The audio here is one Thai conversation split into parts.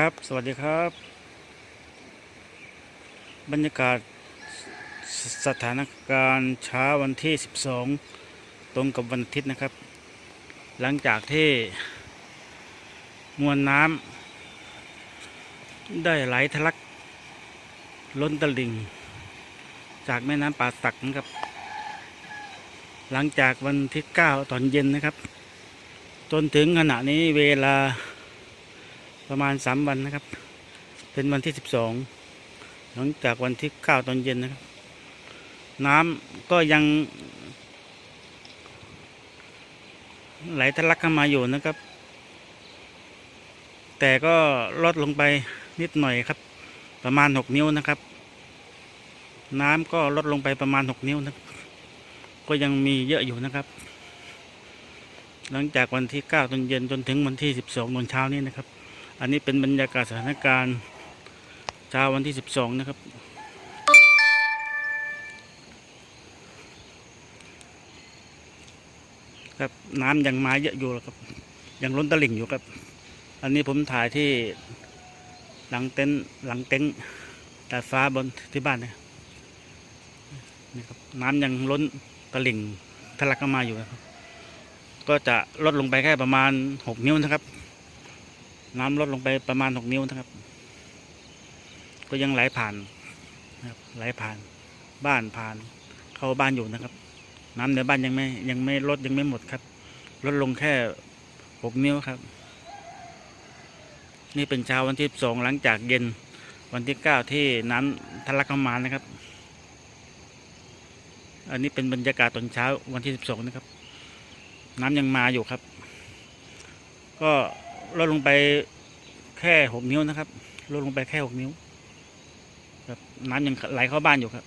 ครับ สวัสดีครับ บรรยากาศสสถานการณ์เช้าวันที่ 12 ตรงกับวันอาทิตย์นะครับ หลังจากที่มวลน้ำได้ไหลทะลัก ล้นตลิ่ง จากแม่น้ำป่าสักนะครับ หลังจากวันที่ 9 ตอนเย็นนะครับ จนถึงขณะนี้เวลา ประมาณสามวันนะครับ เป็นวันที่สิบสองหลังจากวันที่เก้าตอนเย็นนะครับ น้ำก็ยัง ไหลทะลักเข้ามาอยู่นะครับ แต่ก็ลดลงไปนิดหน่อยครับ ประมาณหกนิ้วนะครับ น้ำก็ลดลงไปประมาณหกนิ้วนะก็ยังมีเยอะอยู่นะครับ หลังจากวันที่เก้าตอนเย็นจนถึงวันที่สิบสองตอนเช้านี้นะครับ อันนี้เป็นบรรยากาศสถานการณ์เช้าวันที่ 12 นะครับ ครับน้ำยังมาเยอะอยู่ครับ ยังล้นตลิ่งอยู่ครับ อันนี้ผมถ่ายที่หลังเต็นท์หลังเต็นท์ดาดฟ้าบนที่บ้านนะนี่ครับน้ำยังล้นตลิ่งทะลักเข้ามาอยู่นะครับ ก็จะลดลงไปแค่ประมาณ 6 นิ้วนะครับ น้ำลดลงไปประมาณหกนิ้วนะครับ ก็ยังไหลผ่านนะครับไหลผ่านบ้านผ่านเข้าบ้านอยู่นะครับ น้ำในบ้านยังไม่ยังไม่ลดยังไม่หมดครับ ลดลงแค่หกนิ้วครับ นี่เป็นเช้าวันที่สองหลังจากเย็นวันที่เก้าที่น้ำทะลักเข้ามานะครับ อันนี้เป็นบรรยากาศตอนเช้าวันที่สิบสองนะครับ น้ำยังมาอยู่ครับ ก็ ลดลงไปแค่หกนิ้วนะครับลดลงไปแค่หกนิ้วครับน้ำยังไหลเข้าบ้านอยู่ครับ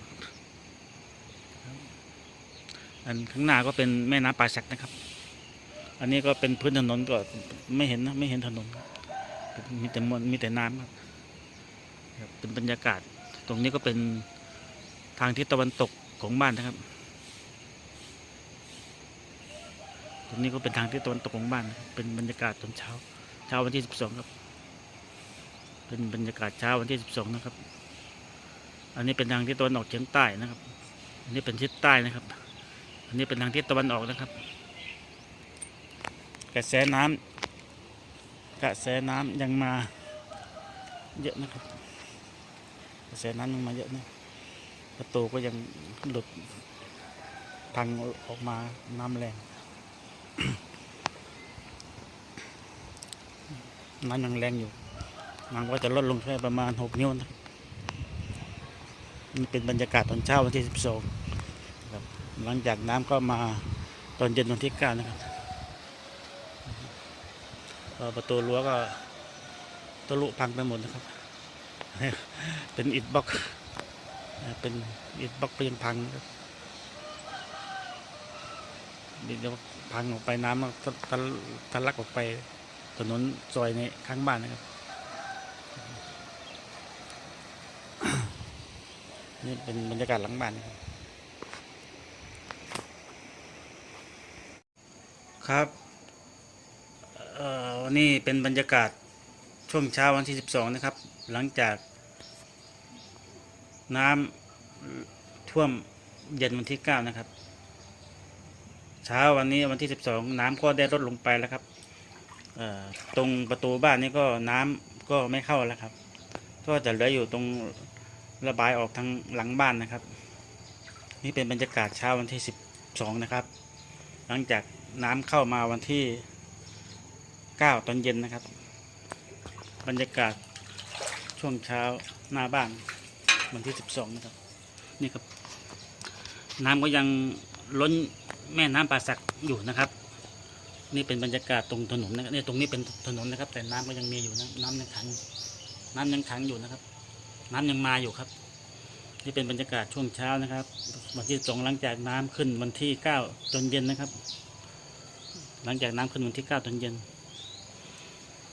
อันข้างหน้าก็เป็นแม่น้ำป่าสักนะครับ อันนี้ก็เป็นพื้นถนนก็ไม่เห็นนะไม่เห็นถนนมีแต่มวลมีแต่น้ำครับเป็นบรรยากาศ ตรงนี้ก็เป็นทางทิศตะวันตกของบ้านนะครับ ตรงนี้ก็เป็นทางทิศตะวันตกของบ้าน เป็นบรรยากาศตอนเช้า เช้าวันที่12ครับ เป็นบรรยากาศเช้าวันที่12นะครับ อันนี้เป็นทางทิศตะวันออกเฉียงใต้นะครับ อันนี้เป็นทิศใต้นะครับ อันนี้เป็นทางทิศตะวันออกนะครับ กระแสน้ำกระแสน้ำยังมาเยอะนะครับ กระแสน้ำยังมาเยอะนะประตูก็ยังหลุดพังออกมาน้ำแรง น้ำยังแรงอยู่น้ำก็จะลดลงแค่ประมาณหกนิ้วนะนี่เป็นบรรยากาศตอนเช้าวันที่สิบสองครับหลังจากน้ำก็มาตอนเย็นวันที่เก้านะครับประตูรั้วก็ทะลุพังไปหมดนะครับ เป็นอิฐบล็อก เป็นอิฐบล็อกก็ยังพังครับเดี๋ยวพังออกไปน้ำมันทะทะทะลักออกไป ถนนซอยในข้างบ้านนะครับ นี่เป็นบรรยากาศหลังบ้านนะครับครับวันนี้เป็นบรรยากาศช่วงเช้าวันที่ 12 นะครับ หลังจาก น้ำท่วมเย็นวันที่ 9 นะครับ เช้าวันนี้วันที่ 12 น้ำก็ได้ลดลงไปแล้วครับ ตรงประตูบ้านนี้ก็น้ำก็ไม่เข้าแล้วครับ ก็จะเหลืออยู่ตรงระบายออกทางหลังบ้านนะครับ นี่เป็นบรรยากาศเช้าวันที่ 12 นะครับ หลังจากน้ำเข้ามาวันที่ 9 ตอนเย็นนะครับ บรรยากาศช่วงเช้าหน้าบ้านวันที่ 12 นะครับ นี่ครับ น้ำก็ยังล้นแม่น้ำป่าสักอยู่นะครับ นี่เป็นบรรยากาศตรงถนนนะครับนี่ตรงนี้เป็นถนนนะครับ แต่น้ำก็ยังมีอยู่นะน้ำยังขัง น้ำยังขังอยู่นะครับ น้ำยังมาอยู่ครับ นี่เป็นบรรยากาศช่วงเช้านะครับ วันที่สองหลังจากน้ำขึ้นวันที่เก้าตอนเย็นนะครับ หลังจากน้ำขึ้นวันที่เก้าตอนเย็น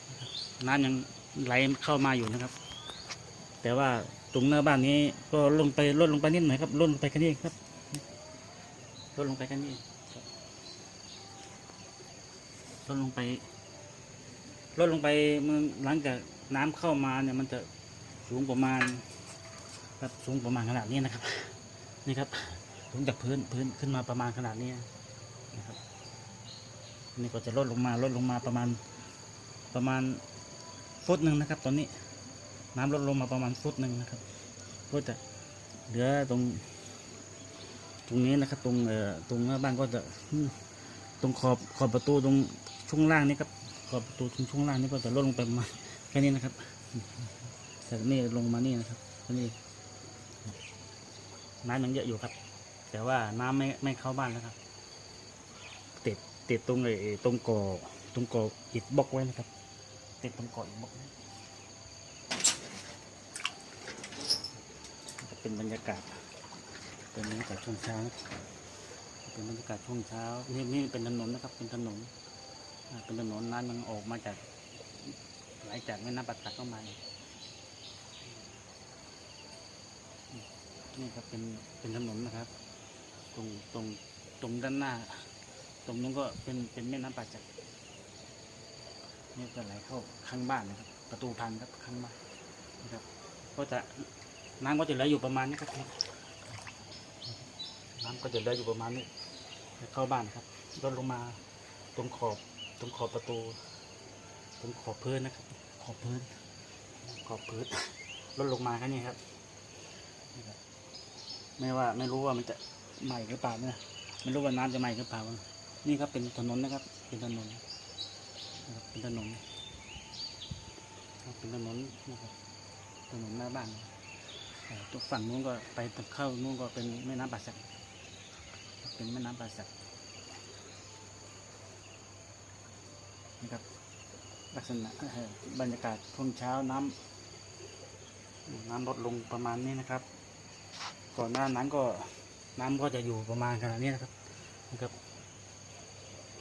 นะครับน้ำยังไหลเข้ามาอยู่นะครับ แต่ว่าตรงหน้าบ้านนี้ก็ลงไปลดลงไปนิดหน่อยครับลดลงไปแค่นี้ครับลดลงไปแค่นี้ ลดลงไปลดลงไปเมื่อหลังจากน้ำเข้ามาเนี่ยมันจะสูงประมาณครับสูงประมาณขนาดนี้นะครับ นี่ครับสูงจากพื้นพื้นขึ้นมาประมาณขนาดนี้นะครับนี่ก็จะลดลงมาลดลงมาประมาณประมาณฟุตหนึ่งนะครับ ตอนนี้ น้ำลดลงมาประมาณฟุตหนึ่งนะครับก็จะเหลือตรง ตรงนี้นะครับ ตรงเอ่อตรงหน้าบ้านก็จะตรงขอบขอบประตูตรง ช่วงล่างนี่ครับขอบประตูช่วงล่างนี่ก็จะลดลงไปมาแค่นี้นะครับแต่นี่ลงมานี่นะครับนนี้น้ำยังเยอะอยู่ครับ แต่ว่าน้ำไม่ไม่เข้าบ้านแล้วครับติดติดตรงไอ้ตรงก่อตรงก่ออิฐบล็อกไว้นะครับ ติดตรงก่ออิฐบล็อกจะเป็นบรรยากาศเป็นบรรยากาศช่วงเช้าเป็นบรรยากาศช่วงเช้านี่นี่เป็นถนนนะครับ เป็นถนน เป็นถนนน้ำยังออกมาจากไหลจากแม่น้ำปัดตักเข้ามานี่ครับเป็นเป็นถนนนะครับ ตรงตรงตรงด้านหน้า ตรงนู้นก็เป็นเป็นแม่น้ำป่าจักนี่จะไหลเข้าข้างบ้านนะครับ ประตูพังครับข้างบ้านนะครับ ก็จะน้ำก็จะเหลอยู่ประมาณนี้ครับน้ำก็จะเหลอยู่ประมาณนี้จะเข้าบ้านครับลดลงมาตรงขอบ รงขอบประตูตรงขอบพื้นนะครับ ขอบพื้น ขอบพื้นลดลงมาแค่นี้ครับนี่ครับ ไม่ว่าไม่รู้ว่ามันจะใหม่หรือเปล่าเนี่ยไม่รู้ว่าน้ำจะใหม่หรือเปล่า นี่ครับเป็นถนนนะครับ เป็นถนนนะครับเป็นถนนครับเป็นถนนนะครับถนนหน้าบ้านเอ่อตัวฝั่งนู้นก็ไปตรงเข้านู้นก็เป็นแม่น้ำป่าสักเป็นแม่น้ำป่าสัก นี่ครับ ลักษณะบรรยากาศช่วงเช้าน้ำน้ำลดลงประมาณนี้นะครับ ก่อนหน้านั้นก็น้ำก็จะอยู่ประมาณขนาดนี้นะครับนะครับ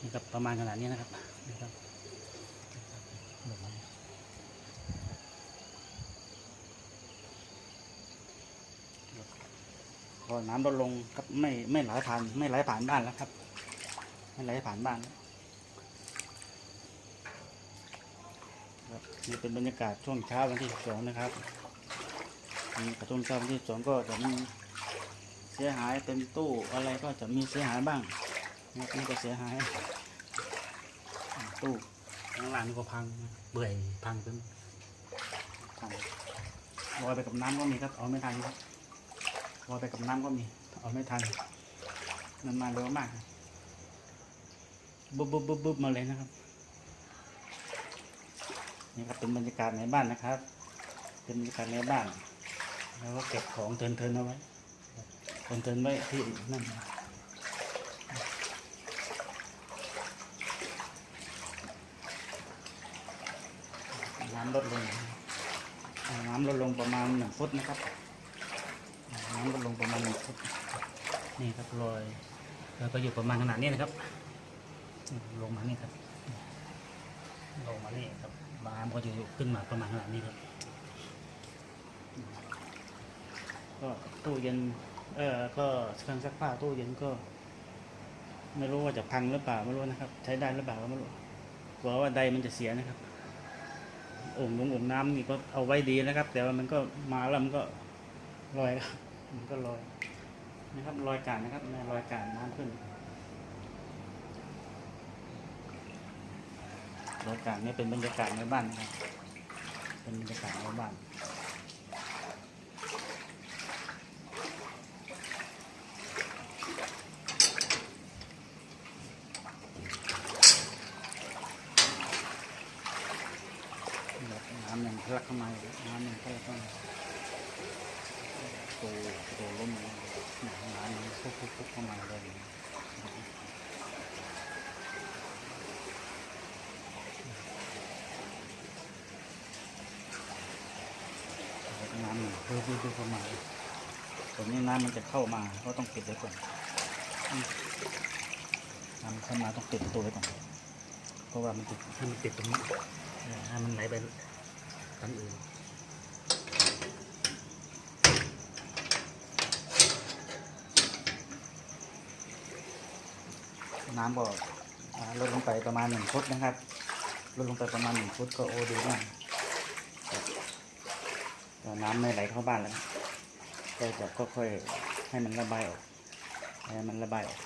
นี่ครับประมาณขนาดนี้นะครับนะครับแบบนี้ครับพอน้ำลดลงครับไม่ไม่ไหลผ่านไม่ไหลผ่านบ้านแล้วครับ ไม่ไหลผ่านบ้านแล้ว ครับนี่เป็นบรรยากาศช่วงเช้าวันที่สองนะครับมีกระช่วงเช้าวันที่สองก็จะมีเสียหายเป็นตู้อะไรก็จะมีเสียหายบ้างนี่ก็เสียหาย ตู้ข้างล่างนี่ก็พังเบื่อยพังเป็นพังลอยไปกับน้ำก็มีครับเอาไม่ทันครับลอยไปกับน้ำก็มีเอาไม่ทันมันมาเร็วมากบุ๊บบุ๊บบึ๊บมาเลยนะครับ นี่ครับเป็นบรรยากาศในบ้านนะครับ เป็นบรรยากาศในบ้าน แล้วก็เก็บของเทินเทินๆเอาไว้คนเทินไว้ที่นั่นน้ำลดลง น้ำลดลงประมาณหนึ่งฟุตนะครับ น้ำลดลงประมาณหนึ่งฟุต นี่ครับรอย แล้วก็อยู่ประมาณขนาดนี้นะครับ ลงมานี่ครับ ลงมานี่ครับ น้ำก็จะยกขึ้นมาประมาณขนาดนี้ครับ ก็ตู้เย็น เอ่อ ก็เครื่องซักผ้าตู้เย็นก็ ไม่รู้ว่าจะพังหรือเปล่าไม่รู้นะครับ ใช้ได้หรือเปล่าก็ไม่รู้กลัวว่าใดมันจะเสียนะครับโอ่งลงโอ่งน้ำนี่ก็เอาไว้ดีนะครับ แต่ว่ามันก็มาแล้วมันก็ลอยครับมันก็ลอยนะครับลอยการนะครับลอยการน้ำขึ้น ลอยการนี่เป็นบรรยากาศในบ้านนะครับ เป็นบรรยากาศในบ้านน้ำยังทะลักเข้ามาน้ำยังทะลักเข้ามาตัวตัวล้มน้ำนพุกพุกพุกเข้ามาเลย น้ำมันเพิ่มเพิ่มเข้ามาตอนนี้น้ำมันจะเข้ามาก็ต้องปิดไว้ก่อนอืมน้ำเข้ามาต้องปิดประตัวไว้ก่อนเพราะว่ามันติดให้มันติดตรงนี้เออให้มันไหลไปทางอื่นน้ำก็อ่าลดลงไปประมาณหนึ่งฟุตนะครับ ลดลงไปประมาณหนึ่งฟุตก็โอ้ดีมาก น้ำไม่ไหลเข้าบ้านแล้วก็จะค่อยๆให้มันระบายออกให้มันระบายออก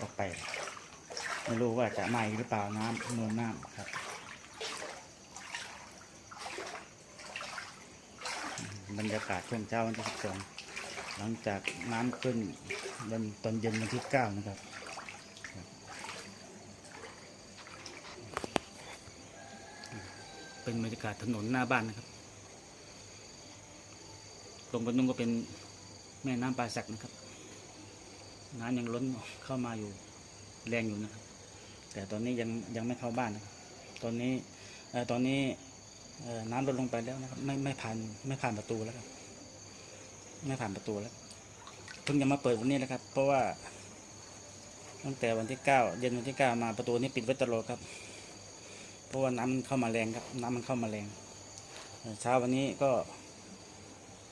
ออกไป ไม่รู้ว่าจะไหมหรือเปล่าน้ำมวลน้ำครับอืมบรรยากาศช่วงเช้าวันที่สิบสองหลังจากน้ำขึ้นวันตอนเย็นวันที่เก้านะครับเป็นบรรยากาศถนนหน้าบ้านนะครับ ตรงกันนุ่งก็เป็นแม่น้ำปลาสักนะครับ น้ำยังล้นเข้ามาอยู่แรงอยู่นะครับ แต่ตอนนี้ยังยังไม่เข้าบ้านนะตอนนี้ตอนนี้น้ำลดลงไปแล้วนะครับ ไม่ไม่ผ่านไม่ผ่านประตูแล้วครับ ไม่ผ่านประตูแล้วเพิ่งจะมาเปิดวันนี้แหละครับ เพราะว่า ตั้งแต่วันที่เก้าเย็นวันที่เก้ามาประตูนี้ปิดไว้ตลอดครับ เพราะว่าน้ำมันเข้ามาแรงครับ น้ำมันเข้ามาแรงเช้าวันนี้ก็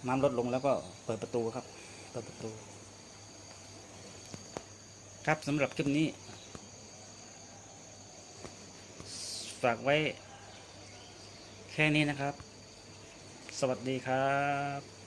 น้ำลดลงแล้วก็เปิดประตูครับ เปิดประตู ครับสำหรับคลิปนี้ ฝากไว้ แค่นี้นะครับ สวัสดีครับ